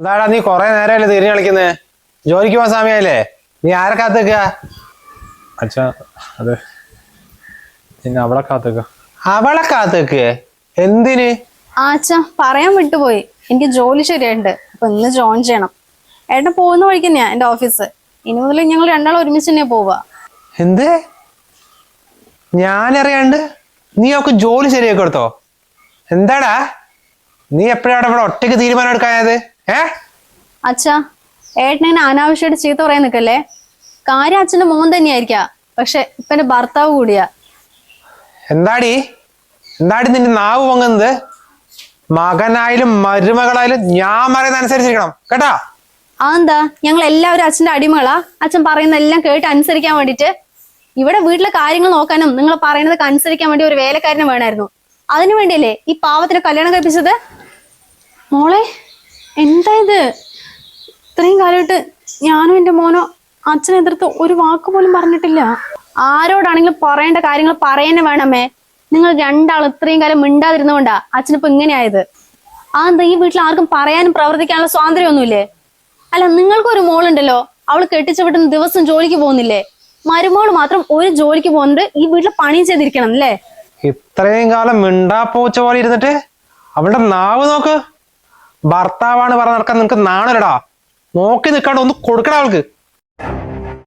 എന്താടാ നീ കൊറേ നേരമല്ലേ തിരിഞ്ഞു കളിക്കുന്നത് ജോലിക്ക് പോകാൻ സമയല്ലേ നീ ആരെ കാത്തേക്ക? അച്ഛാ അത്. പിന്നെ അവളെ കാത്തേക്ക. അവളെ കാത്തേക്ക്? എന്തിന്? ആ അച്ഛ പറയാൻ വിട്ടുപോയി. എനിക്ക് ജോലി ശരിയായിട്ടുണ്ട്. അപ്പൊ ഇന്ന് ജോയിൻ ചെയ്യണം. ഏട്ടൻ പോകുന്ന വഴിക്ക് തന്നെയാ എന്റെ ഓഫീസ് ഇനി മുതൽ ഞങ്ങൾ രണ്ടാളും ഒരുമിച്ച് തന്നെയാ പോവുക. എന്ത്? ഞാനറിയാണ്ട് നീ അവക്ക് ജോലി ശരിയാക്കി കൊടുത്തോ? എന്താടാ? നീ എപ്പോഴാണ് ഇവിടെ ഒറ്റയ്ക്ക് തീരുമാനം എടുക്കാനത് ഏ? അച്ഛാ ഏട്ടനെ അനാവശ്യമായിട്ട് ചീത്ത പറയാൻ നിൽക്കല്ലേ കാര്യം അച്ഛന്റെ മോൻ തന്നെയായിരിക്കാ. പക്ഷെ ഇപ്പൊ എന്റെ ഭർത്താവ് കൂടിയാ. എന്താടി? എന്താടി നിന്റെ നാവ് പൊങ്ങുന്നത്? മകനായാലും മരുമകളായാലും ഞാൻ പറയുന്ന അനുസരിച്ചിരിക്കണം. കേട്ടാ? അതെന്താ? ഞങ്ങൾ എല്ലാവരും അച്ഛന്റെ അടിമകളാ. അച്ഛൻ പറയുന്ന എല്ലാം കേട്ട് അനുസരിക്കാൻ വേണ്ടിട്ട് ഇവിടെ വീട്ടിലെ കാര്യങ്ങൾ നോക്കാനും നിങ്ങൾ പറയുന്നതൊക്കെ അനുസരിക്കാൻ വേണ്ടി ഒരു വേലക്കാരനെ വേണമായിരുന്നു. അതിനു വേണ്ടിയല്ലേ ഈ പാവത്തിന് കല്യാണം കഴിപ്പിച്ചത്? മോളെ ഇത് ഇത്രയും കാലമായിട്ട് ഞാനും എന്റെ മോനോ അച്ഛനെതിർത്ത് ഒരു വാക്ക് പോലും പറഞ്ഞിട്ടില്ല. ആരോടാണെങ്കിലും പറയേണ്ട കാര്യങ്ങൾ പറയുന്നേ വേണമേ. നിങ്ങൾ രണ്ടാളും ഇത്രയും കാലം മിണ്ടാതിരുന്നുകൊണ്ടാ അച്ഛനിപ്പോ ഇങ്ങനെയായത്. ആ എന്താ ഈ വീട്ടിൽ ആർക്കും പറയാനും പ്രവർത്തിക്കാനുള്ള സ്വാതന്ത്ര്യമൊന്നുമില്ലേ? അല്ല നിങ്ങൾക്കൊരു മോളുണ്ടല്ലോ. അവൾ കെട്ടിച്ചു വിട്ടുന്ന ദിവസം ജോലിക്ക് പോകുന്നില്ലേ? മരുമോൾ മാത്രം ഒരു ജോലിക്ക് പോകുന്നുണ്ട് ഈ വീട്ടിൽ പണി ചെയ്തിരിക്കണം അല്ലേ? ഇത്രയും കാലം മിണ്ടാ പോലെ ഇരുന്നിട്ട് അവളുടെ നാവ് നോക്ക്. ഭർത്താവാണ് പറഞ്ഞ നടക്കാൻ നിനക്ക് നാണല്ലടാ. നോക്കി നിൽക്കാണ്ട് ഒന്ന് കൊടുക്കടാ അവൾക്ക്.